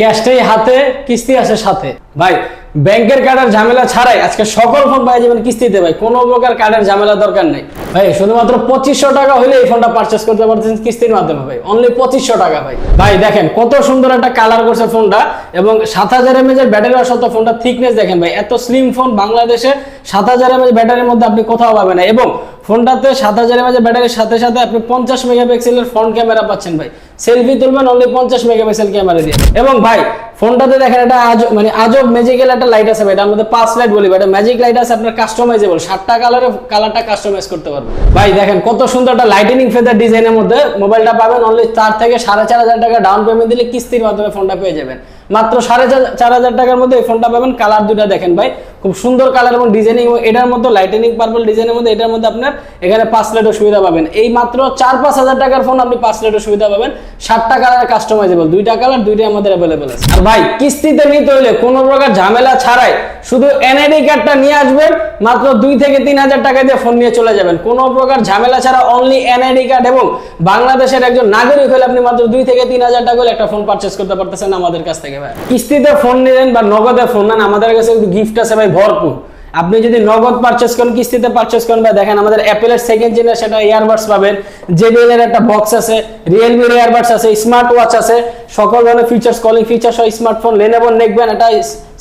ক্যাশটাই হাতে, কিস্তি আছে সাথে। ভাই, ব্যাংকের কার্ডের ঝামেলা ছাড়াই আজকে সকল ফোন পাই যাবেন কিস্তিতে, ভাই। কোনো প্রকার কার্ডের ঝামেলা দরকার নেই। ভাই, শুধুমাত্র পঁচিশশো টাকা হলে এই ফোনটা পারচেস করতে পারতেছেন কিস্তির মাধ্যমে, ভাই। অনলি পঁচিশশো টাকা, ভাই। ভাই, দেখেন, কত সুন্দর একটা কালার করছে ফোনটা এবং সাত হাজার এমএজ এর ব্যাটারি সত্ত্বেও ফোনটা থিকনেস দেখেন, ভাই। এত স্লিম ফোন বাংলাদেশে সাত হাজার এমএজ ব্যাটারির মধ্যে আপনি কোথাও পাবেন না। এবং ফোনটাতে সাত হাজার এমএজ ব্যাটারির সাথে সাথে আপনি পঞ্চাশ মেগাপিক্সেলের ফ্রন্ট ক্যামেরা পাচ্ছেন, ভাই। সেলফি তুলবেন অনলি পঞ্চাশ মেগাপিক্সেল ক্যামেরা দিয়ে। এবং ভাই, ফোনটাতে দেখেন এটা আজ মানে আজব ম্যাজিক্যাল একটা লাইট আছে ভাই, এটার মধ্যে পাঁচ লাইট বলি এটা ম্যাজিক লাইট আছে, আপনার কাস্টমাইজেবল সাতটা কালারে কালারটা কাস্টমাইজ করতে পারবেন। ভাই, দেখেন কত সুন্দর একটা লাইটিনিং ফেদার ডিজাইনের মধ্যে মোবাইলটা পাবেন অনলি চার থেকে সাড়ে চার হাজার টাকা ডাউন পেমেন্ট দিলে কিস্তির মাধ্যমে ফোনটা পেয়ে যাবেন। মাত্র সাড়ে চার হাজার টাকার মধ্যে এই ফোনটা পাবেন কালার দুটা দেখেন ভাই খুব সুন্দর কালার এবং ডিজাইনিং এটার মধ্যে লাইটেনিং পার্পল ডিজাইনের মধ্যে এটার মধ্যে আপনার এখানে পাঁচ লাইটের সুবিধা পাবেন। এই মাত্র চার পাঁচ হাজার টাকার ফোন আপনি পাঁচ লাইটের সুবিধা পাবেন। সাতটা কালার কাস্টমাইজেবল দুইটা কালার দুইটাই আমাদের অ্যাভেলেবেল আছে। আর ভাই, কিস্তিতে নিতে হলে কোনো প্রকার ঝামেলা ছাড়াই শুধু এনআইডি কার্ডটা নিয়ে আসবেন, মাত্র দুই থেকে তিন হাজার টাকা দিয়ে ফোন নিয়ে চলে যাবেন। কোনো প্রকার ঝামেলা ছাড়া অনলি এনআইডি কার্ড এবং বাংলাদেশের একজন নাগরিক হলে আপনি মাত্র দুই থেকে তিন হাজার টাকা হলে একটা ফোন পারচেস করতে পারতেছেন আমাদের কাছ থেকে, ভাই। কিস্তিতে ফোন নিলেন বা নগদে ফোন নেন, আমাদের কাছে গিফট আছে, ভাই। ভরপুর। আপনি যদি নগদ পারচেস করেন কিস্তিতে পারচেস করেন বা দেখেন আমাদের অ্যাপেলের সেকেন্ড জেনারেশন ইয়ারবাডস পাবেন। জেবিএল এর একটা বক্স আছে রিয়েলমির ইয়ারবাডস আছে স্মার্ট ওয়াচ আছে সকল ধরনের ফিচার্স কলিং ফিচার্স সহ স্মার্টফোন লেনেভো নেকবেন একটা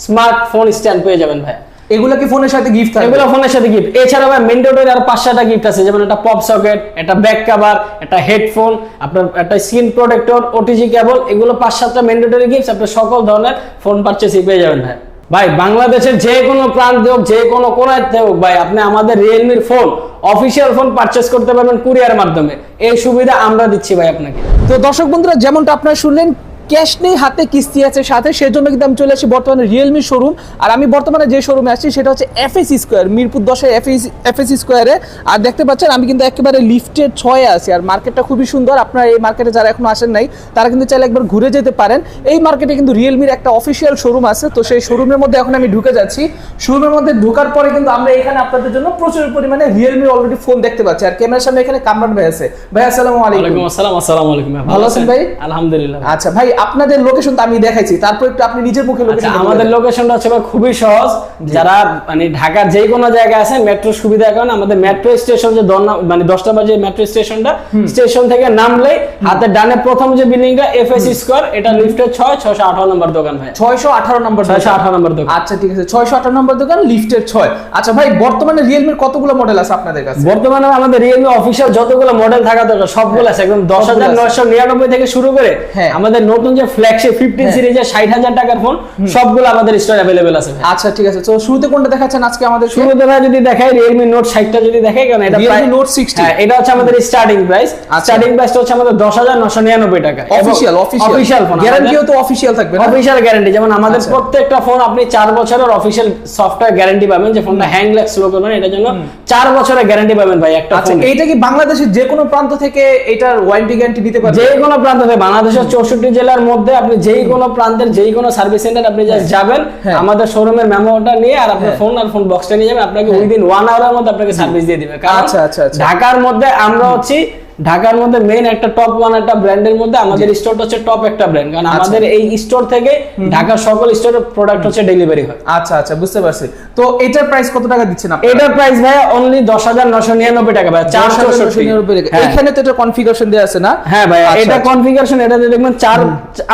স্মার্টফোন স্ট্যান্ড পেয়ে যাবেন ভাই। এগুলো কি ফোনের সাথে গিফট থাকে এগুলো ফোনের সাথে গিফট এছাড়া ভাই মেন্ডেটরি আর পাঁচ সাতটা গিফট আছে যেমন একটা পপ সকেট একটা ব্যাক কভার একটা হেডফোন আপনার একটা স্ক্রিন প্রোটেক্টর ওটিজি কেবল এগুলো পাঁচ সাতটা মেন্ডেটরি গিফট আপনি সকল ধরনের ফোন পারচেসই পেয়ে যাবেন ভাই। ভাই, বাংলাদেশের যে কোনো প্রান্তে হোক, যে কোনো কোনাতে হোক, ভাই, আপনি আমাদের রিয়েলমির ফোন অফিসিয়াল ফোন পারচেস করতে পারবেন কুরিয়ার মাধ্যমে। এই সুবিধা আমরা দিচ্ছি ভাই আপনাকে। তো দর্শক বন্ধুরা, যেমনটা আপনারা শুনলেন ক্যাশ নেই হাতে কিস্তি আছে সাথে সেজন্য কিন্তু আমি চলে আসি বর্তমানে রিয়েলমি শোরুম আর আমি বর্তমানে যে শোরুমে আসছি সেটা হচ্ছে এফএস স্কোয়ার মিরপুর দশের এফএস এফএস স্কোয়ারে আর দেখতে পাচ্ছেন আমি কিন্তু একেবারে লিফটের ছয়ে আছি। আর মার্কেটটা খুবই সুন্দর। আপনারা এই মার্কেটে যারা এখনও আসেন নাই তারা কিন্তু চাইলে একবার ঘুরে যেতে পারেন। এই মার্কেটে কিন্তু রিয়েলমির একটা অফিসিয়াল শোরুম আছে। তো সেই শোরুমের মধ্যে এখন আমি ঢুকে যাচ্ছি। শোরুমের মধ্যে ঢোকার পরে কিন্তু আমরা এখানে আপনাদের জন্য প্রচুর পরিমাণে রিয়েলমির অলরেডি ফোন দেখতে পাচ্ছি। আর ক্যামেরার সামনে এখানে কামরান ভাই আছে। ভাই আসসালামু আলাইকুম। আসসালাম আসসালামু আলাইকুম। ভালো আছেন ভাই? আলহামদুলিল্লাহ আচ্ছা ভাই আপনাদের লোকেশন তো আমি দেখাইছি তারপর একটু আপনি নিজের মুখে আচ্ছা, লোকেশন আমাদের লোকেশনটা হচ্ছে খুবই সহজ যারা মানে ঢাকার যে কোনো জায়গায় আছে মেট্রো সুবিধা কারণে আমাদের মেট্রো স্টেশন যে মানে দশটা বাজে মেট্রো স্টেশনটা স্টেশন থেকে নামলেই হাতের ডানে প্রথম যে বিল্ডিংটা এফএস স্কোয়ার এটা লিফটের ছয় ছয়শো আঠারো নম্বর দোকান ভাই। ছয়শো আঠারো নম্বর ছয়শো। আঠারো নম্বর দোকান। আচ্ছা ঠিক আছে ছয়শো আঠারো নম্বর দোকান লিফটের ছয়। আচ্ছা ভাই বর্তমানে রিয়েলমির কতগুলো মডেল আছে আপনাদের কাছে? বর্তমানে আমাদের রিয়েলমি অফিসিয়াল যতগুলো মডেল থাকা দরকার সবগুলো আছে একদম দশ হাজার। নয়শো নিরানব্বই থেকে শুরু করে হ্যাঁ। আমাদের নতুন যে ফ্ল্যাগশিপ ফিফটিন হ্যাঁ। সিরিজের ষাট হাজার টাকার ফোন সবগুলো আমাদের স্টোর অ্যাভেলেবেল আছে আচ্ছা ঠিক আছে। তো শুরুতে কোনটা দেখাচ্ছেন আজকে আমাদের শুরুতে ভাই যদি দেখাই রিয়েলমি নোট ষাটটা যদি দেখাই কারণ এটা Realme প্রায়- Note 60 হ্যাঁ, এটা হচ্ছে আমাদের স্টার্টিং প্রাইস। স্টার্টিং প্রাইসটা হচ্ছে আমাদের দশ হাজার নশো নিরানব্বই টাকা। অফিসিয়াল অফিসিয়াল অফিসিয়াল ফোন গ্যারান্টিও তো অফিসিয়াল থাকবে না? অফিসিয়াল গ্যারান্টি যেমন আমাদের আচ্ছা। প্রত্যেকটা ফোন আপনি চার বছরের অফিসিয়াল সফটওয়্যার গ্যারান্টি পাবেন যে ফোনটা হ্যাং ল্যাক স্লো করবেন এটার জন্য চার বছরের গ্যারান্টি পাবেন ভাই একটা আচ্ছা এইটা কি বাংলাদেশের যে কোনো প্রান্ত থেকে এটার ওয়ারেন্টি গ্যারান্টি দিতে পারবে? যে কোনো প্রান্ত থেকে বাংলাদেশের চৌষট্টি জেলার মধ্যে আপনি যেই কোনো প্রান্তের যেই কোনো সার্ভিস সেন্টার আপনি জাস্ট যাবেন হ্যাঁ। আমাদের শোরুমের মেমোটা নিয়ে আর আপনার হ্যাঁ। ফোন আর ফোন বক্সটা নিয়ে যাবেন আপনাকে উইদিন ওয়ান আওয়ারের মধ্যে আপনাকে সার্ভিস দিয়ে দিবে কারণ আচ্ছা, আচ্ছা, আচ্ছা। ঢাকার মধ্যে আমরা হচ্ছি ঢাকার মধ্যে মেইন একটা টপ ওয়ান একটা ব্র্যান্ডের মধ্যে আমাদের স্টোরটা হচ্ছে টপ একটা ব্র্যান্ড কারণ আচ্ছা। আমাদের এই স্টোর থেকে ঢাকার সকল স্টোরের প্রোডাক্ট হচ্ছে ডেলিভারি হয়। আচ্ছা আচ্ছা বুঝতে পারছি। তো এটার প্রাইস কত টাকা দিচ্ছেন আপনি এটার প্রাইস ভাই অনলি দশ হাজার নশো নিরানব্বই টাকা ভাই চার চৌষট্টি হ্যাঁ। এখানে তো এটা কনফিগারেশন দেওয়া আছে না? হ্যাঁ ভাই আচ্ছা, এটা আচ্ছা। কনফিগারেশন এটাতে দেখবেন চার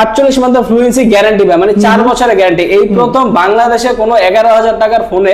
আটচল্লিশ মান্থ ফ্লুয়েন্সি গ্যারান্টি ভাই মানে চার বছরের গ্যারান্টি এই প্রথম বাংলাদেশে কোনো এগারো হাজার টাকার ফোনে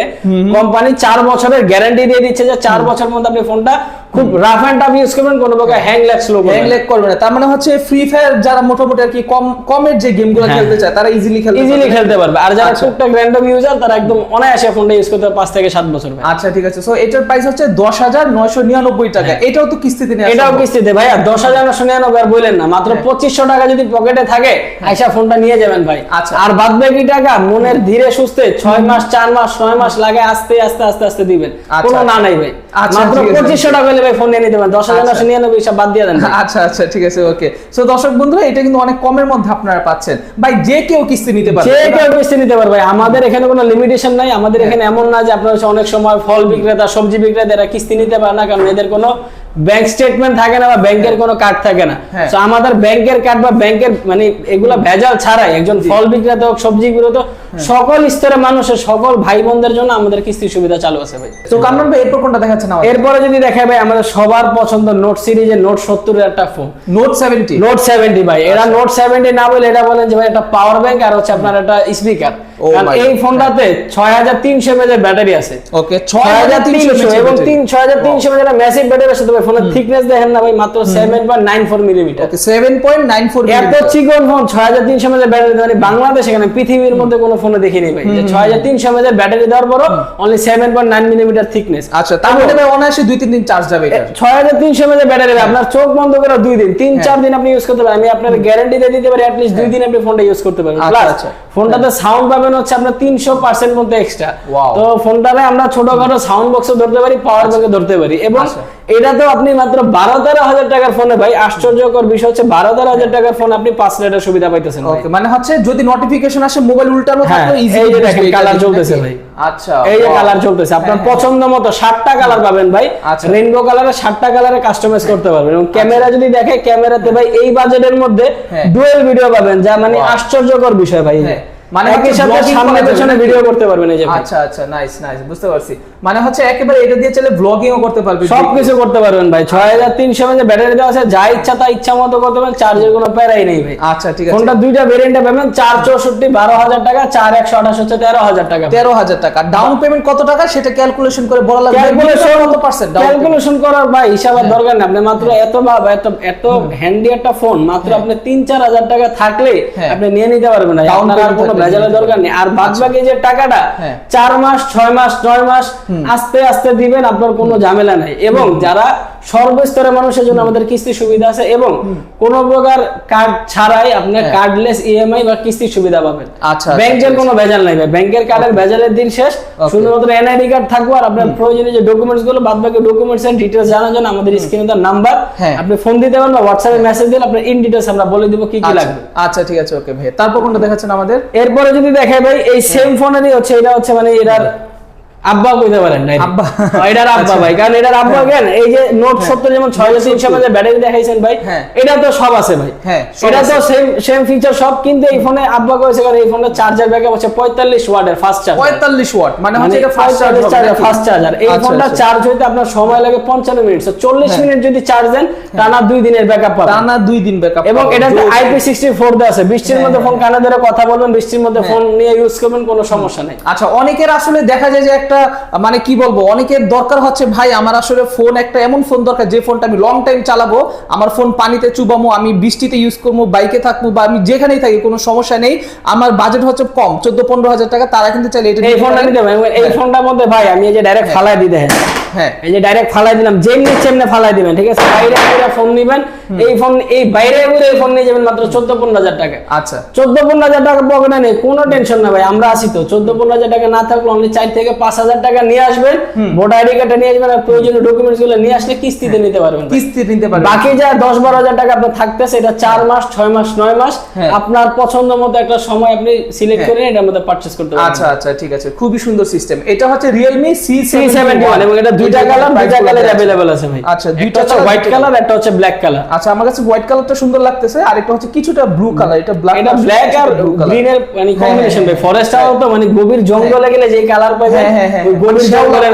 কোম্পানি চার বছরের গ্যারান্টি দিয়ে দিচ্ছে যে চার বছর মধ্যে আপনি ফোনটা খুব রাফ অ্যান্ড টাফ ইউজ করবেন কোনো প্রকার হ্যাং হ্যাং করবে না তার মানে হচ্ছে ফ্রি ফায়ার যারা মোটামুটি আর কি কম কমের যে গেমগুলো হ্যাঁ। খেলতে চায় তারা ইজিলি খেলতে ইজিলি খেলতে পারবে আর যারা আচ্ছা। টুকটাক র্যান্ডম ইউজার তারা একদম অনায়াসে ফোনটা ইউজ করতে পাঁচ থেকে সাত বছর আচ্ছা ঠিক আছে সো এটার প্রাইস হচ্ছে দশ হাজার নয়শো নিরানব্বই টাকা এটাও তো কিস্তিতে নেওয়া হ্যাঁ। এটাও। কিস্তিতে ভাইয়া দশ হাজার নশো নিরানব্বই আর বললেন না মাত্র পঁচিশশো টাকা যদি পকেটে থাকে আইসা ফোনটা নিয়ে যাবেন ভাই আচ্ছা। আর বাদ বাকি টাকা মনের ধীরে সুস্থে ছয় মাস চার মাস ছয় মাস লাগে আস্তে আস্তে আস্তে আস্তে দিবেন আচ্ছা, কোনো না আচ্ছা। নাই ভাই আচ্ছা, মাত্র। পঁচিশশো টাকা হলে ভাই ফোন নিয়ে নিতে পারেন দশ হাজার আচ্ছা। নশো নিরানব্বই সব বাদ দিয়ে দেন আচ্ছা আচ্ছা ঠিক আছে ওকে সো দর্শক বন্ধুরা এটা কিন্তু অনেক কমের মধ্যে আপনারা পাচ্ছেন। ভাই যে কেউ কিস্তি নিতে পারবে যে কেউ কিস্তি নিতে পারবে আমাদের এখানে কোনো লিমিটেশন নাই। আমাদের এখানে এমন না যে আপনার অনেক সময় ফল বিক্রেতা সবজি বিক্রেতা এরা কিস্তি নিতে পারে না কারণ এদের কোনো ব্যাংক স্টেটমেন্ট থাকে না বা ব্যাংকের কোনো কার্ড থাকে না। হ্যাঁ। তো আমাদের ব্যাংকের কার্ড বা ব্যাংকের মানে এগুলা ভেজাল ছাড়াই একজন ফল বিক্রেতা হোক সবজি বিক্রেতা হোক, হ্যাঁ। সকল স্তরের মানুষের সকল ভাই বোনদের জন্য আমাদের কিস্তির সুবিধা চালু আছে ভাই। তো কামরান ভাই এরপর কোনটা দেখাচ্ছেন এরপরে যদি দেখা ভাই আমাদের সবার পছন্দ নোট সিরিজের নোট সত্তরের একটা phone note seventy note seventy ভাই। এরা আচ্ছা। নোট সেভেন্টি না বলে এটা বলেন যে ভাই একটা পাওয়ার ব্যাংক আর হচ্ছে আপনার একটা স্পিকার এই ফোনটাতে ছয় হাজার তিনশো এমএজের ব্যাটারি আছে। ওকে ছয় হাজার তিনশো এবং তিন ছয় হাজার তিনশো এমএজের মেসিভ ব্যাটারি আছে তবে ফোনের থিকনেস দেখেন না ভাই মাত্র seven point nine four millimetre seven point nine four এত চিকন ফোন ছয় হাজার তিনশো এমএজের ব্যাটারি মানে বাংলাদেশ এখানে পৃথিবীর মধ্যে কোনো ফোনে দেখিনি ভাই। ছয় হাজার তিনশো এমএজের ব্যাটারি দেওয়ার পরও only seven point nine millimetre thickness আচ্ছা তার মধ্যে ভাই অনায়াসে দুই তিন দিন চার্জ যাবে ছয় হাজার তিনশো এমএজের ব্যাটারি আপনার চোখ বন্ধ করে দুই দিন তিন হ্যাঁ। চার দিন আপনি ইউজ করতে পারেন। আমি আপনার গ্যারান্টি দিয়ে দিতে পারি অ্যাটলিস্ট দুই দিন আপনি ফোনটা ইউজ করতে আচ্ছা, প্লাস। ফোনটাতে সাউন্ড পাবেন হচ্ছে আপনার তিনশো পার্সেন্ট মধ্যে এক্সট্রা তো ফোনটাতে আমরা ছোটখাটো সাউন্ড বক্সে ধরতে পারি পাওয়ার ব্যাংকে ধরতে পারি। এবং আচ্ছা। এটা তো আপনি মাত্র বারো তেরো হাজার টাকার ফোনে ভাই আশ্চর্যকর বিষয় হচ্ছে বারো তেরো হাজার টাকার ফোন আপনি পাঁচ লিটার সুবিধা পাইতেছেন মানে হচ্ছে যদি নোটিফিকেশন আসে মোবাইল উল্টানো হ্যাঁ, থাকলে ইজি দেখেন, colour চলতেছে ভাই। আচ্ছা এই যে কালার চলতেছে। আপনার হ্যাঁ, পছন্দ মতো সাতটা কালার পাবেন ভাই। আচ্ছা। রেইনবো কালারে সাতটা কালারে কাস্টমাইজ করতে পারবেন। এবং ক্যামেরা যদি দেখে ক্যামেরাতে ভাই এই বাজেটের মধ্যে হ্যাঁ। ডুয়েল ভিডিও পাবেন যা মানে আশ্চর্যকর বিষয় ভাই। হ্যাঁ, মানে মানে সামনে পেছনে ভিডিও করতে পারবেন এই যে আচ্ছা আচ্ছা নাইস নাইস বুঝতে পারছি। মানে হচ্ছে একেবারে এটা দিয়ে চলে ব্লগিংও করতে পারবে। সবকিছু করতে পারবেন ভাই। ছয় হাজার ব্যাটারি দেওয়া আছে। যা ইচ্ছা তা ইচ্ছা মতো করতে পারেন। চার্জের কোনো প্যারাই নেই ভাই। আচ্ছা ঠিক আছে। ফোনটা দুইটা ভেরিয়েন্টে পাবেন। চার চৌষট্টি বারো হাজার টাকা চার একশো আঠাশ হচ্ছে তেরো হাজার টাকা। তেরো হাজার টাকা। ডাউন পেমেন্ট কত টাকা? সেটা ক্যালকুলেশন করে বলা লাগবে। ক্যালকুলেশন কত পার্সেন্ট ক্যালকুলেশন করার ভাই হিসাবের দরকার নেই। আপনি মাত্র এত বা এত এত হ্যান্ডি একটা ফোন মাত্র আপনি তিন চার হাজার টাকা থাকলে হ্যাঁ। আপনি নিয়ে নিতে পারবেন না আপনার আর কোনো ভেজালের দরকার নেই। আর বাদ বাকি যে টাকাটা হ্যাঁ। চার মাস ছয় মাস নয় মাস আস্তে আস্তে দিবেন আপনার কোনো ঝামেলা নাই। এবং যারা সর্বস্তরের মানুষের জন্য আমাদের কিস্তি সুবিধা আছে এবং কোনো প্রকার কার্ড ছাড়াই আপনি হ্যাঁ। কার্ডলেস ইএমআই বা কিস্তির সুবিধা পাবেন। আচ্ছা, ব্যাংকের আচ্ছা, কোনো ভেজাল নাই ব্যাংকের কার্ডের ভেজালের দিন শেষ। শুধুমাত্র এনআইডি কার্ড থাকব আর আপনার প্রয়োজনীয় যে ডকুমেন্টসগুলো বাদ বাকি ডকুমেন্টস এর ডিটেলস জানার জন্য আমাদের স্ক্রিনে তার নাম্বার। আপনি ফোন দিতে পারেন বা হোয়াটসঅ্যাপে মেসেজ দিলে আপনার ইন ডিটেলস আমরা বলে দিব কি কি আচ্ছা, লাগবে। আচ্ছা ঠিক আছে ওকে ভাই। তারপর কোনটা দেখাচ্ছেন আমাদের? এরপরে যদি দেখে ভাই এই সেম ফোনেরই হচ্ছে এটা হচ্ছে মানে এটার আব্বা কইতে পারেন না আব্বা। এটার আব্বা আচ্ছা। ভাই কারণ এটার আব্বা কেন এই যে নোট সত্তর যেমন ছয় হাজার তিনশো ব্যাটারি দেখাইছেন ভাই হ্যাঁ। এটা তো সব আছে ভাই। হ্যাঁ, এটা তো সেম সেম ফিচার সব কিন্তু এই ফোনে আব্বা কইছে কারণ এই ফোনের চার্জার ব্যাকআপ হচ্ছে পঁয়তাল্লিশ ওয়াটের ফাস্ট চার্জ পঁয়তাল্লিশ ওয়াট মানে হচ্ছে এটা ফাস্ট চার্জ ফাস্ট চার্জার এই ফোনটা চার্জ হইতে আপনার সময় লাগে পঞ্চান্ন মিনিট। চল্লিশ হ্যাঁ। মিনিট যদি চার্জ দেন টানা দুই দিনের ব্যাকআপ পাবেন। টানা দুই দিন ব্যাকআপ এবং এটাতে আইপি সিক্সটি ফোর দেওয়া আছে। বৃষ্টির হ্যাঁ, মধ্যে ফোন হ্যাঁ। কানে ধরে কথা বলবেন বৃষ্টির মধ্যে ফোন নিয়ে ইউজ করবেন কোনো সমস্যা নেই। আচ্ছা অনেকের আসলে দেখা যায় যে একটা মানে কি বলব অনেকের দরকার হচ্ছে ভাই আমার আসলে ফোন একটা এমন ফোন দরকার যে ফোনটা আমি লং টাইম চালাবো আমার ফোন পানিতে চুবামো আমি বৃষ্টিতে ইউজ করব বাইকে থাকব বা আমি যেখানেই থাকি কোনো সমস্যা নেই আমার বাজেট হচ্ছে কম চোদ্দ পনেরো হাজার টাকা তারা কিন্তু চাইলে এটা এই ফোনটা নিতে এই হ্যাঁ। ফোনটার মধ্যে ভাই আমি এই যে ডাইরেক্ট ফালাই দিতে হ্যাঁ। হ্যাঁ। এই যে ডাইরেক্ট ফালাই দিলাম যেমনি চেমনে ফালাই দিবেন ঠিক আছে? বাইরে বাইরে ফোন নিবেন এই ফোন এই বাইরে বাইরে এই ফোন নিয়ে যাবেন মাত্র চোদ্দ পনেরো হাজার টাকা। আচ্ছা। চোদ্দ পনেরো হাজার টাকা পকেটে নেই কোনো টেনশন না ভাই আমরা আছি তো। চোদ্দ পনেরো হাজার টাকা না থাকলে অনলি চার থেকে পাঁচ হাজার হাজার টাকা নিয়ে আসবেন ভোটার আইডি কার্ডটা নিয়ে আসবেন আর প্রয়োজনীয় ডকুমেন্টসগুলো নিয়ে আসলে কিস্তিতে নিতে পারবেন ভাই। কিস্তি নিতে পারবেন। বাকি যা দশ বারো হাজার টাকা আপনার থাকতেছে এটা চার মাস ছয় মাস নয় মাস হ্যাঁ। আপনার পছন্দ মতো একটা সময় আপনি সিলেক্ট হ্যাঁ। করে এটার মধ্যে পারচেস করতে পারবেন। আচ্ছা আচ্ছা ঠিক আছে খুবই সুন্দর সিস্টেম এটা হচ্ছে Realme C C seventy one এবং এটা দুইটা কালার দুইটা কালার অ্যাভেলেবল আছে। ভাই। আচ্ছা দুইটা হচ্ছে হোয়াইট কালার একটা হচ্ছে ব্ল্যাক কালার আচ্ছা আমার কাছে হোয়াইট কালারটা সুন্দর লাগতেছে আর একটা হচ্ছে কিছুটা ব্লু কালার এটা ব্ল্যাক এটা ব্ল্যাক আর গ্রিন এর মানে কম্বিনেশন ভাই। ফরেস্ট আউট তো মানে গভীর জঙ্গলে গেলে যে কালার পাবেন হ্যাঁ হ্যাঁ হ্যাঁ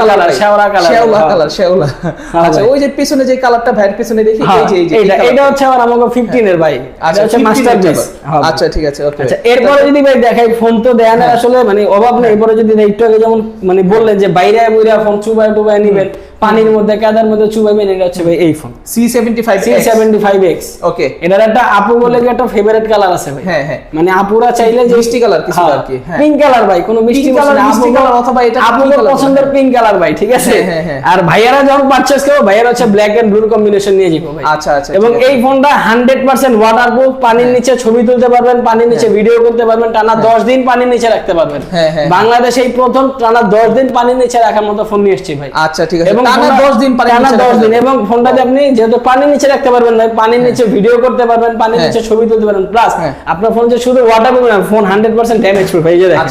কালার কালার শেওলা কালার। শেওলা হ্যাঁ। আচ্ছা ওই যে পিছনে যে কালারটা ভাইয়ের পিছনে দেখি এই যে এই যে এটা এটা হচ্ছে আমার আমাকে 15 এর ভাই। আচ্ছা হচ্ছে 15 মাস্টারপিস আচ্ছা ঠিক আছে ওকে আচ্ছা এরপরে যদি ভাই দেখাই ফোন তো দেয় না আসলে মানে অভাব নেই। এরপরে যদি একটু আগে যেমন মানে বললেন যে বাইরে বইরা ফোন চুবাই টুবাই নিবেন পানির মধ্যে কাদার মধ্যে চুবাইবেন এটা হচ্ছে ভাই এই phone C seventy five C seventy five X okay এটার একটা আপু বলে কি একটা ফেভারিট কালার আছে ভাই। হ্যাঁ হ্যাঁ। মানে আপুরা চাইলে যে মিষ্টি colour কিছু আর কি, হ্যাঁ। পিঙ্ক কালার ভাই কোনো মিষ্টি colour, মিষ্টি colour অথবা এটা pink পছন্দের পিঙ্ক কালার ভাই ঠিক আছে? হ্যাঁ, হ্যাঁ, হ্যাঁ। আর ভাইয়ারা যখন পারচেজ করবে ভাইয়ারা হচ্ছে ব্ল্যাক এন্ড ব্লু কম্বিনেশন নিয়ে যাব ভাই। আচ্ছা, আচ্ছা, এবং এই ফোনটা হান্ড্রেড পার্সেন্ট ওয়াটারপ্রুফ পানির নিচে ছবি তুলতে পারবেন পানির নিচে ভিডিও করতে পারবেন টানা দশ দিন পানির নিচে রাখতে পারবেন। হ্যাঁ, হ্যাঁ। বাংলাদেশে এই প্রথম টানা দশ দিন পানির নিচে রাখার মতো ফোন নিয়ে এসেছি ভাই। আচ্ছা ঠিক আছে। এবং টানা 10 দিন পানির টানা নিচে 10 দিন। এবং ফোনটা আপনি যেহেতু পানির নিচে রাখতে পারবেন না পানির নিচে ভিডিও করতে পারবেন পানির হ্যাঁ। নিচে ছবি তুলতে পারবেন। প্লাস হ্যাঁ। আপনার ফোন যে শুধু ওয়াটারপ্রুফ না ফোন 100% ড্যামেজ প্রুফ এই যে দেখেন।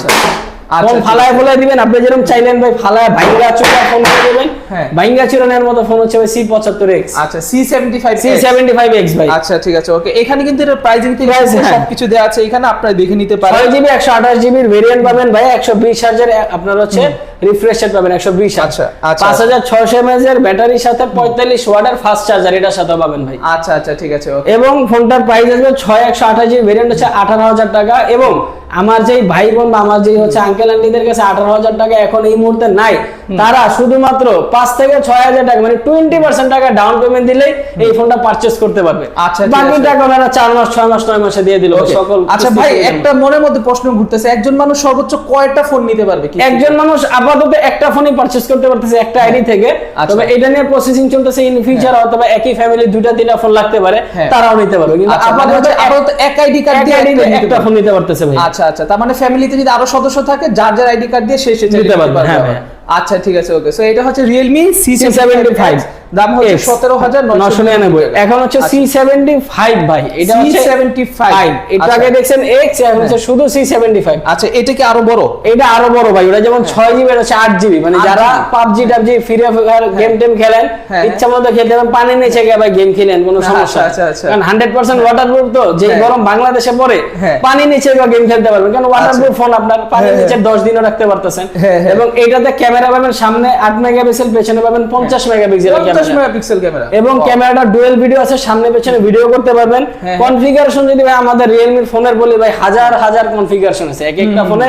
ফোন ফালায় ফলায় দিবেন। আপনি যেরকম চাইলেন ভাই ফালায় ভাইঙ্গা চুরা ফোন করে দিবেন। হ্যাঁ। ভাইঙ্গা চুরানের মতো ফোন হচ্ছে ভাই সি পঁচাত্তর এক্স আচ্ছা C seventy five C seventy five X ভাই। আচ্ছা ঠিক আছে ওকে। এখানে কিন্তু এর প্রাইজিং থেকে Price, হ্যাঁ। সবকিছু দেওয়া আছে। এখানে আপনারা দেখে নিতে ছয় পারেন জিবি একশো আঠাশ জিবির ভেরিয়েন্ট পাবেন ভাই। একশো বিশ হাজার আপনার হচ্ছে রিফ্রেশ রেট পাবেন একশো বিশ আচ্ছা, আচ্ছা। পাঁচ হাজার ছয়শো এমএজ এর ব্যাটারির সাথে পঁয়তাল্লিশ ওয়াটের ফাস্ট চার্জার এটার সাথে পাবেন ভাই। আচ্ছা আচ্ছা ঠিক আছে এবং ফোনটার প্রাইস আসবে ছয় একশো আঠাশ জিবি ভেরিয়েন্ট হচ্ছে আঠারো হাজার টাকা। এবং আমার যেই ভাই বোন বা আমার যেই হচ্ছে আঙ্কেল আন্টিদের কাছে আঠারো হাজার টাকা এখন এই মুহূর্তে নাই তারা শুধুমাত্র পাঁচ থেকে ছয় হাজার টাকা মানে টোয়েন্টি পার্সেন্ট টাকা ডাউন পেমেন্ট দিলেই এই ফোনটা পারচেস করতে পারবে। আচ্ছা, বাকি টাকা ওনারা চার মাস ছয় মাস নয় মাসে দিয়ে দিল। সকল আচ্ছা ভাই একটা মনের মধ্যে প্রশ্ন ঘুরতেছে একজন মানুষ সর্বোচ্চ কয়টা ফোন নিতে পারবে একজন মানুষ আপাতত একটা ফোনই পারচেজ করতে পারতেছে একটা আইডি থেকে। আচ্ছা। তবে এটা নিয়ে প্রসেসিং চলতেছে ইন ফিউচার হয়তো বা একই ফ্যামিলি দুইটা তিনটা ফোন লাগতে পারে হ্যাঁ। তারাও নিতে পারবে। কিন্তু আচ্ছা, মানে আপাতত আপাতত এক আইডি কার্ড দিয়ে একটা। ফোন নিতে পারতেছে ভাই। আচ্ছা আচ্ছা আচ্ছা তার মানে ফ্যামিলিতে যদি আরও সদস্য থাকে যার যার আইডি কার্ড দিয়ে সে সে নিতে পারবে, হ্যাঁ। হ্যাঁ। আচ্ছা ঠিক আছে ওকে সো এটা হচ্ছে Realme C75 দাম হচ্ছে সতেরো হাজার নশো নিরানব্বই এখন হচ্ছে সি সেভেন্টি ফাইভ ভাই এটা হচ্ছে C75 ফাইভ এটা আচ্ছা। আগে দেখছেন এক্স এখন হচ্ছে শুধু সি সেভেন্টি ফাইভ আচ্ছা এটা কি আরও বড়? এটা আরও বড় ভাই ওটা যেমন ছয় জিবি এটা হচ্ছে আট জিবি মানে যারা GB পাবজি টাবজি ফ্রি ফায়ার গেম টেম খেলেন হ্যাঁ। ইচ্ছা মতো খেলতে পারেন। পানি নিচে গিয়ে ভাই গেম খেলেন কোনো আচ্ছা, সমস্যা আচ্ছা, আচ্ছা। কারণ হান্ড্রেড পার্সেন্ট ওয়াটার প্রুফ তো যে হ্যাঁ। গরম বাংলাদেশে পড়ে হ্যাঁ। পানি নিচে বা গেম খেলতে পারবেন। কারণ ওয়াটার প্রুফ ফোন আপনার পানির হ্যাঁ, নিচে দশ দিনও রাখতে পারতেছেন। হ্যাঁ, হ্যাঁ। এবং এইটাতে ক্যামেরা পাবেন সামনে আট মেগাপিক্সেল পেছনে পাবেন পঞ্চাশ মেগাপিক্সেল পঞ্চাশ ক্যামেরা মেগাপিক্সেল ক্যামেরা। এবং ক্যামেরাটা ডুয়েল ভিডিও আছে সামনে পেছনে ভিডিও করতে পারবেন। হ্যাঁ। কনফিগারেশন যদি ভাই আমাদের রিয়েলমির ফোনের বলি ভাই হাজার হাজার কনফিগারেশন আছে। এক একটা ফোনে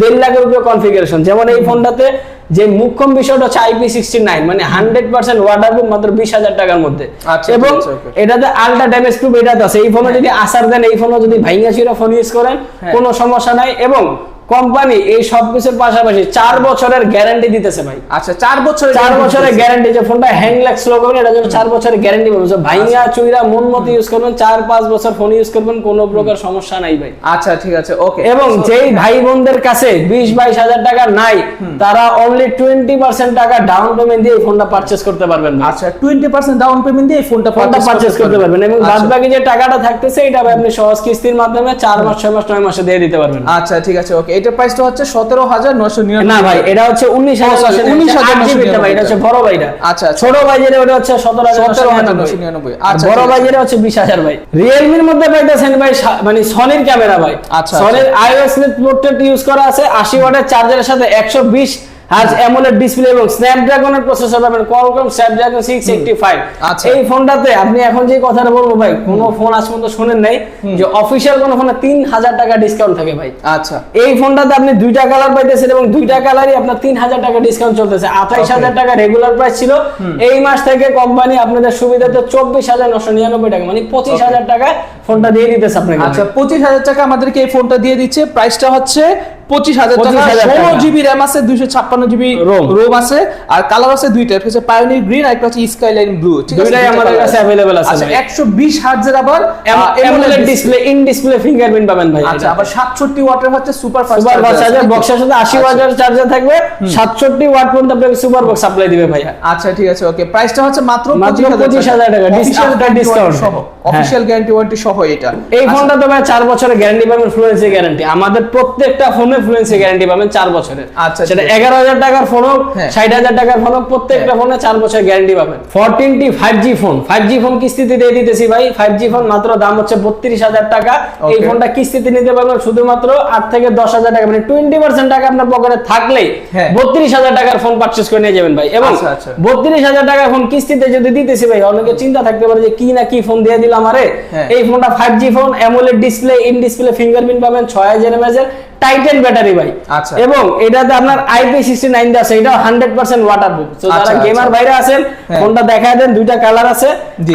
দেড় লাখের উপরে কনফিগারেশন যেমন এই ফোনটাতে যে মুখ্যম বিষয়টা হচ্ছে আইপি সিক্সটি নাইন মানে হান্ড্রেড পার্সেন্ট ওয়াটারপ্রুফ মাত্র বিশ হাজার টাকার মধ্যে। আচ্ছা, এবং ঠিক আছে, okay. এটাতে আলট্রা ড্যামেজ প্রুফ এটাতে আছে। এই ফোনে যদি আসার দেন এই ফোনে যদি ভাইঙ্গা চিরা ফোন ইউজ করেন হ্যাঁ। কোনো সমস্যা নাই। এবং কোম্পানি এই সব কিছুর পাশাপাশি চার বছরের গ্যারান্টি দিতেছে ভাই। আচ্ছা চার বছরের চার বছরের গ্যারান্টি যে ফোনটা হ্যাং ল্যাক স্লো করবেন এটার জন্য চার বছরের গ্যারান্টি পাবেন ভাইঙ্গা চুইরা মন মতো ইউজ করবেন চার পাঁচ বছর ফোন ইউজ করবেন কোনো প্রকার সমস্যা নাই ভাই। আচ্ছা ঠিক আছে ওকে এবং যেই ভাই বোনদের কাছে বিশ বাইশ হাজার টাকা নাই তারা অনলি টোয়েন্টি পার্সেন্ট টাকা ডাউন পেমেন্ট দিয়ে এই ফোনটা পারচেস করতে পারবেন আচ্ছা টোয়েন্টি পার্সেন্ট ডাউন পেমেন্ট দিয়ে এই ফোনটা ফোনটা পারচেস করতে পারবেন। এবং আচ্ছা। বাদ বাকি যে টাকাটা থাকতেছে এটা আপনি সহজ কিস্তির মাধ্যমে চার মাস ছয় মাস নয় মাসে দিয়ে দিতে পারবেন। আচ্ছা ঠিক আছে ওকে এটা প্রাইসটা হচ্ছে সতেরো হাজার নশো না ভাই এটা হচ্ছে উনিশ হাজার sorry, 19,999 ভাই এটা হচ্ছে বড় ভাইটা আচ্ছা, আচ্ছা। ছোট ভাই যেটা ওটা হচ্ছে সতেরো হাজার 17,999 আর আচ্ছা, বড় ভাই যেটা হচ্ছে বিশ হাজার ভাই। রিয়েলমির মধ্যে পাইতেছেন ভাই মানে সনির ক্যামেরা ভাই। আচ্ছা, সনির আইওএস পোর্ট্রেট ইউজ করা আছে আশি ওয়াটের চার্জারের সাথে একশো বিশ হার্জ অ্যামোলেড ডিসপ্লে এবং স্ন্যাপড্রাগনের প্রসেসর পাবেন Qualcomm Snapdragon six eighty five আচ্ছা। এই ফোনটাতে আপনি এখন যে কথাটা বলব ভাই কোনো ফোন আজ পর্যন্ত শুনেন নাই যে অফিসিয়াল কোনো ফোনে তিন হাজার টাকা ডিসকাউন্ট থাকে ভাই। আচ্ছা। এই ফোনটাতে আপনি দুইটা কালার পাইতেছেন এবং দুইটা কালারই আপনার তিন হাজার টাকা ডিসকাউন্ট চলতেছে। আঠাইশ হাজার টাকা রেগুলার প্রাইস ছিল। এই মাস থেকে কোম্পানি আপনাদের সুবিধাতে চব্বিশ হাজার নশো নিরানব্বই টাকা মানে পঁচিশ হাজার টাকায় ফোনটা দিয়ে দিতেছে আপনাকে। আচ্ছা পঁচিশ হাজার টাকা আমাদেরকে এই ফোনটা দিয়ে দিচ্ছে। প্রাইসটা হচ্ছে পঁচিশ হাজার টাকা ষোলো জিবি র্যাম আছে দুইশো ছাপ্পান্ন জিবি রোম আছে আর কালার আছে দুইটা একটা হচ্ছে পায়োনির গ্রিন আর একটা হচ্ছে স্কাইলাইন ব্লু ঠিক আছে? দুইটাই আমাদের কাছে আছে আচ্ছা একশো বিশ হার্জের আবার AMOLED display in display fingerprint পাবেন ভাই আচ্ছা আবার সাতষট্টি ওয়াটের হচ্ছে super fast super box charger বক্সের সাথে আশি ওয়াটের চার্জার থাকবে। সাতষট্টি ওয়াট পর্যন্ত আপনাকে সুপার বক্স সাপ্লাই দিবে ভাইয়া। আচ্ছা ঠিক আছে ওকে প্রাইসটা হচ্ছে মাত্র মাত্র 25,000 টাকা, discount টা সহ। অফিশিয়াল গ্যারান্টি ওয়ারেন্টি সহ এটা। এই ফোনটা তো ভাই চার বছরের গ্যারান্টি পাবেন ফ্লুয়েন্সি গ্যারান্টি আমাদের প্রত্যেকটা ফোনে ফ্লুয়েন্সি গ্যারান্টি পাবেন চার বছরের। আচ্ছা, সেটা এগারো হাজার টাকার ফোন হোক হ্যাঁ। ষাট হাজার টাকার ফোন হোক প্রত্যেকটা ফোনে চার বছরের গ্যারান্টি পাবেন। Fourteen T five G phone five G phone কিস্তিতে দিয়ে দিতেছি ভাই। ফাইভ জি ফোন মাত্র দাম হচ্ছে বত্রিশ হাজার টাকা। এই ফোনটা কিস্তিতে নিতে পারবেন শুধুমাত্র আট থেকে দশ হাজার টাকা। মানে টোয়েন্টি পার্সেন্ট টাকা আপনার পকেটে থাকলেই হ্যাঁ। বত্রিশ হাজার টাকার ফোন পারচেস করে নিয়ে যাবেন ভাই। এবং আচ্ছা, আচ্ছা। বত্রিশ হাজার টাকার ফোন কিস্তিতে যদি দিতেছি ভাই অনেকে চিন্তা থাকতে পারে যে কি না কি ফোন দিয়ে দিলাম আরে। হ্যাঁ। এই ফোনটা five G phone AMOLED display in display fingerprint পাবেন ছয় হাজার এমএজ এর। টাইটেন ব্যাটারি ভাই। আচ্ছা। এবং এটাতে আপনার আইপি সিক্সটি নাইন আছে এটা হান্ড্রেড পার্সেন্ট ওয়াটার প্রুফ তো আচ্ছা, যারা গেমার আচ্ছা। বাইরে আছেন হ্যাঁ। ফোনটা দেখায় দেন দুইটা কালার আছে।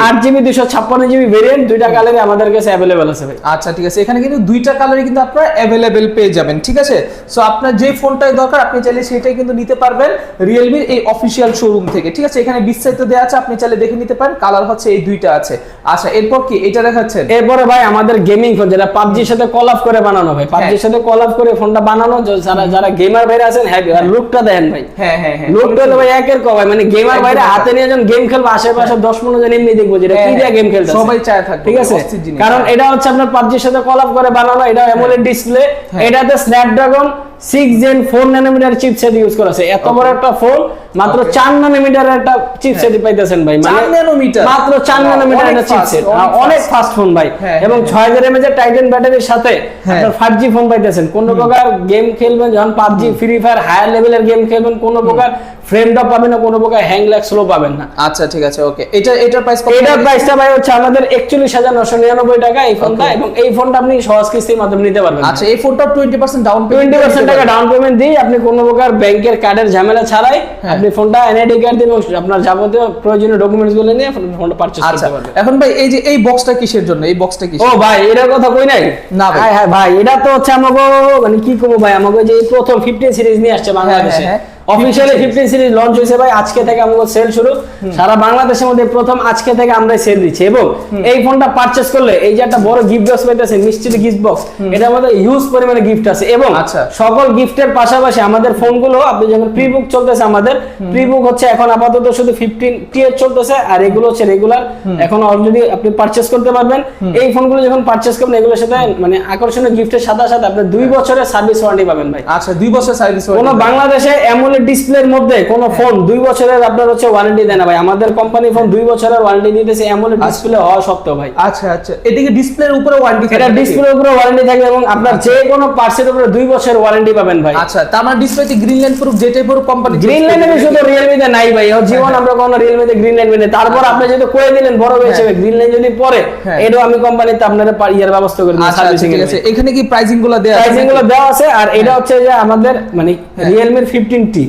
আট জিবি দুশো ছাপ্পান্ন জিবি ভেরিয়েন্ট দুইটা কালারই আমাদের কাছে অ্যাভেলেবেল আছে ভাই। আচ্ছা ঠিক আছে। এখানে কিন্তু দুইটা কালারই কিন্তু আপনারা অ্যাভেলেবেল পেয়ে যাবেন ঠিক আছে? সো আপনার যে ফোনটাই দরকার আপনি চাইলে সেটাই কিন্তু নিতে পারবেন রিয়েলমির এই অফিসিয়াল শোরুম থেকে ঠিক আছে? এখানে বিস্তারিত দেওয়া আছে আপনি চাইলে দেখে নিতে পারেন কালার হচ্ছে এই দুইটা আছে। আচ্ছা এরপর কি? এটা দেখাচ্ছেন? এরপরে ভাই আমাদের গেমিং ফোন যেটা পাবজির সাথে কল অফ করে বানানো ভাই পাবজির সাথে কল অফ করে ফোনটা বানানো যারা যারা গেমার বাইরে আছেন হ্যাপি আর লুকটা দেখেন ভাই। হ্যাঁ হ্যাঁ হ্যাঁ। লুকটা হলো ভাই একের কবাই মানে গেমার বাইরে হাতে নিয়ে যখন গেম খেলবে আশেপাশে দশ পনেরো জন এমনি দেখব যেটা কি হ্যাঁ, দিয়ে গেম খেলছে সবাই চায় থাকবে, ঠিক আছে? কারণ এটা হচ্ছে আপনার পাবজির সাথে কলাপ করে বানানো এটা অ্যামোলেড ডিসপ্লে হ্যাঁ। এটাতে Snapdragon six gen four nanometre chipset use করা আছে। এত বড় একটা ফোন মাত্র. চার ন্যানোমিটার একটা চিপসেট পাইতেছেন ভাই মানে 4 nanometer? মাত্র চার Wow, ন্যানোমিটার একটা চিপসেট অনেক ফাস্ট ফোন ভাই। হ্যাঁ, এবং হ্যাঁ, ছয় হাজার এমএজ এর টাইটান ব্যাটারির সাথে হ্যাঁ। আপনার ফাইভ জি ফোন পাইতেছেন। কোন প্রকার গেম খেলবেন যখন পাবজি ফ্রি ফায়ার হায়ার লেভেলের গেম খেলবেন কোন প্রকার ফ্রেম ড্রপ পাবেন না কোন প্রকার হ্যাং ল্যাগ স্লো পাবেন না। আচ্ছা ঠিক আছে ওকে এটা এটার প্রাইস কত? এটার প্রাইসটা ভাই হচ্ছে আমাদের একচল্লিশ হাজার নশো নিরানব্বই টাকা এই ফোনটা এবং এই ফোনটা আপনি সহজ কিস্তির মাধ্যমে নিতে পারবেন আচ্ছা এই ফোনটা 20% ডাউন টোয়েন্টি পার্সেন্ট টাকা ডাউন পেমেন্ট দিয়ে আপনি কোনো প্রকার ব্যাংকের কার্ডের ঝামেলা ছাড়াই হ্যাঁ। আপনি ফোনটা এনআইডি কার্ড দিয়ে আপনার যাবতীয় প্রয়োজনীয় ডকুমেন্টসগুলো নিয়ে ফোনটা পারচেজ আচ্ছা করতে পারবেন। এখন ভাই এই যে এই বক্সটা কিসের জন্য? এই বক্সটা ও কিসের ভাই এটার কথা কই নাই? না ভাই। হ্যাঁ হ্যাঁ ভাই এটা তো হচ্ছে আমাগো মানে কি কব ভাই আমাগো যে প্রথম ফিফটিন সিরিজ নিয়ে আসছে বাংলাদেশে। হ্যাঁ, অফিসিয়ালি ফিফটিন সিরিজ লঞ্চ হয়েছে ভাই আজকে থেকে আমাকে সেল শুরু। সারা বাংলাদেশের মধ্যে প্রথম আজকে থেকে আমরা সেল দিচ্ছি। এবং এই ফোনটা পারচেস করলে এই যে একটা বড় গিফট বক্স পাইতেছে মিষ্টির গিফট বক্স এটার মধ্যে হিউজ পরিমাণে গিফট আছে। এবং আচ্ছা। সকল গিফটের পাশাপাশি আমাদের ফোনগুলো আপনি যখন প্রি বুক চলতেছে আমাদের প্রি বুক হচ্ছে এখন আপাতত শুধু ফিফটিন টিয়ার চলতেছে আর এগুলো হচ্ছে রেগুলার এখন অলরেডি আপনি পারচেস করতে পারবেন। এই ফোনগুলো যখন পারচেস করবেন এগুলোর সাথে মানে আকর্ষণীয় গিফটের সাথে সাথে আপনি দুই বছরের সার্ভিস ওয়ারেন্টি পাবেন ভাই। আচ্ছা দুই বছর সার্ভিস কোন বাংলাদেশে অ্যামোলেড ডিসপ্লের মধ্যে কোন হ্যাঁ। ফোন দুই বছরের আপনার হচ্ছে ওয়ারেন্টি দেয় না ভাই। আমাদের কোম্পানি ফোন দুই বছরের ওয়ারেন্টি দিতেছে অ্যামোলেড ডিসপ্লে হওয়া সত্ত্বেও ভাই। আচ্ছা আচ্ছা। এদিকে ডিসপ্লের উপরে ওয়ারেন্টি এটা ডিসপ্লের উপরে ওয়ারেন্টি থাকবে এবং আপনার যে কোনো পার্সের উপরে দুই বছরের ওয়ারেন্টি পাবেন ভাই। আচ্ছা তার মানে ডিসপ্লেতে গ্রিন লাইন প্রুফ যেটাই পুরো কোম্পানি গ্রিন লাইনে শুধু রিয়েলমিতে নাই ভাই। ও জীবন আমরা কোনো রিয়েলমিতে গ্রিন লাইন নেই। তারপর আপনি যদি করে দিলেন বড় হিসেবে গ্রিন লাইন যদি পরে হ্যাঁ। এটাও আমি কোম্পানিতে আপনার ইয়ার ব্যবস্থা করে দিই আচ্ছা আচ্ছা, সার্ভিসিং ঠিক আছে। এখানে কি প্রাইসিংগুলো দেয়া আছে প্রাইসিংগুলো দেওয়া আছে আর এটা হচ্ছে যে আমাদের মানে হ্যাঁ। রিয়েলমির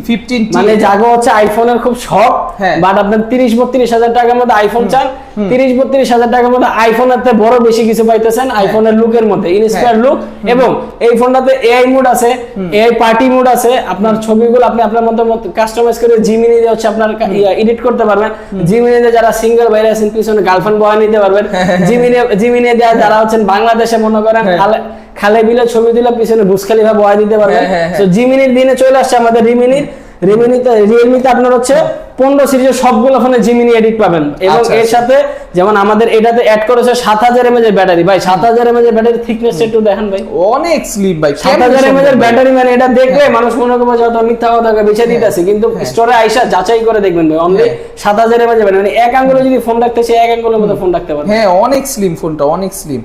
ফিফটিন মানে জাগো হচ্ছে আইফোনের খুব শখ হ্যাঁ। বাট আপনার তিরিশ বত্রিশ হাজার টাকার মধ্যে আইফোন চান তিরিশ বত্রিশ হাজার টাকার মধ্যে আইফোনের থেকে বড় বেশি কিছু পাইতেছেন আইফোনের লুকের মধ্যে ইনস্পায়ার লুক এবং এই ফোনটাতে এআই মোড আছে এআই পার্টি মোড আছে আপনার ছবিগুলো আপনি আপনার মতো কাস্টমাইজ করে জিমিনি দিয়ে হচ্ছে আপনার এডিট করতে পারবেন। জিমিনি দিয়ে যারা সিঙ্গেল বাইরে আছেন পিছনে গার্লফ্রেন্ড বয় নিতে পারবেন। জিমিনি জিমিনি দিয়ে যারা হচ্ছেন বাংলাদেশে মনে করেন হ্যাঁ। খালে খালে বিলে ছবি দিলে পিছনে বুসখালি ভাবে বয় দিতে পারবেন। হ্যাঁ, হ্যাঁ, হ্যাঁ। তো জিমিনির দিনে চলে আসছে আমাদের রিমিনির রিমিনিতে রিয়েলমিতে আপনার হচ্ছে পনেরো সিরিজের সবগুলো ফোনে জিমিনি এডিট পাবেন। এবং আচ্ছা, এর আচ্ছা। সাথে যেমন আমাদের এটাতে অ্যাড করেছে সাত হাজার এমএজ এর ব্যাটারি। ভাই সাত হাজার এমএজ এর ব্যাটারি থিকনেস একটু দেখেন ভাই। অনেক স্লিপ ভাই। সাত হাজার এমএজ এর ব্যাটারি মানে এটা দেখলে মানুষ মনে করবে যে মিথ্যা কথা বেছে দিতেছে। কিন্তু স্টোরে আইসা যাচাই করে দেখবেন ভাই অনলি হ্যাঁ। সাত হাজার এমএজ ব্যাটারি। মানে এক আঙ্গুলে যদি ফোন রাখতে সে এক আঙ্গুলের মতো ফোন রাখতে পারবে। হ্যাঁ অনেক স্লিম ফোনটা অনেক স্লিম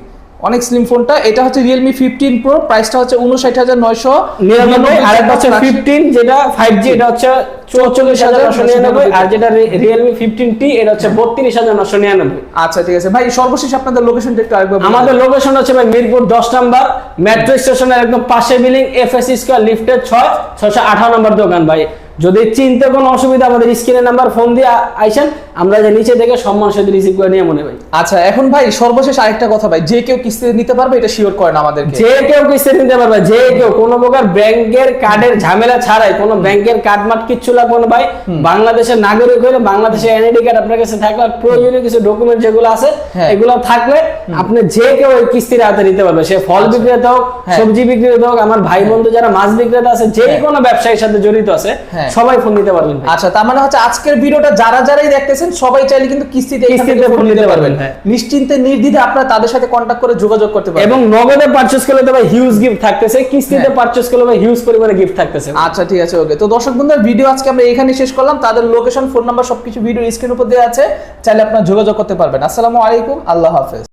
অনেক স্লিম ফোনটা এটা হচ্ছে রিয়েলমি ফিফটিন প্রো প্রাইসটা হচ্ছে উনষাট হাজার নয়শো নিরানব্বই আর একটা হচ্ছে ফিফটিন যেটা ফাইভ জি। এটা হচ্ছে চৌচল্লিশ হাজার নশো নিরানব্বই আর যেটা রিয়েলমি ফিফটিন টি এটা হচ্ছে বত্রিশ হাজার নশো নিরানব্বই। আচ্ছা ঠিক আছে। ভাই সর্বশেষ আপনাদের লোকেশনটা একটু আরেকবার আমাদের লোকেশন হচ্ছে ভাই মিরপুর দশ নাম্বার মেট্রো স্টেশনের একদম পাশে বিল্ডিং এফএস স্কোয়ার লিফটের ছয় ছয়শো আঠারো নম্বর দোকান ভাই। যদি চিনতে কোনো অসুবিধা আমাদের স্ক্রিনের নাম্বার ফোন দিয়ে আইসেন আমরা যে নিচে থেকে সম্মান সাথে রিসিভ করে নিয়ে মনে ভাই আচ্ছা এখন ভাই সর্বশেষ আরেকটা কথা ভাই যে কেউ কিস্তিতে নিতে পারবে এটা শিওর করেন আমাদেরকে যে কেউ কিস্তি নিতে পারবে যে কেউ কোনো প্রকার ব্যাংকের কার্ডের ঝামেলা ছাড়াই কোনো ব্যাংকের কার্ড মাট কিচ্ছু লাগবে না ভাই বাংলাদেশের নাগরিক হলে বাংলাদেশের এনআইডি কার্ড আপনার কাছে থাকলে আর প্রয়োজনীয় কিছু ডকুমেন্ট যেগুলো আছে হ্যাঁ। এগুলো থাকলে আপনি যে কেউ এই কিস্তির হাতে নিতে পারবে সে ফল বিক্রেতা হোক হ্যাঁ। সবজি বিক্রেতা হোক আমার ভাই বন্ধু যারা মাছ বিক্রেতা আছে যে হ্যাঁ। কোনো ব্যবসায়ীর সাথে জড়িত আছে হ্যাঁ। সবাই ফোন নিতে পারবেন আচ্ছা তার মানে হচ্ছে আজকের ভিডিওটা যারা যারাই দেখতেছেন সবাই চাইলে কিন্তু কিস্তিতে কিস্তিতে ফোন নিতে পারবেন হ্যাঁ। নিশ্চিন্তে নির্দ্বিধে আপনারা তাদের সাথে কন্ট্যাক্ট করে যোগাযোগ করতে পারবেন। এবং নগদে পারচেস করলে তো ভাই হিউজ গিফট থাকতেছে কিস্তিতে হ্যাঁ। পারচেস করলে ভাই হিউজ পরিমাণে গিফট থাকতেছে। আচ্ছা ঠিক আছে ওকে তো দর্শক বন্ধুরা ভিডিও আজকে আমরা এখানে শেষ করলাম। তাদের লোকেশন ফোন নাম্বার সবকিছু ভিডিও স্ক্রিন উপর দেওয়া আছে। চাইলে আপনারা যোগাযোগ করতে পারবেন। আসসালামু আলাইকুম আল্লাহ হাফেজ।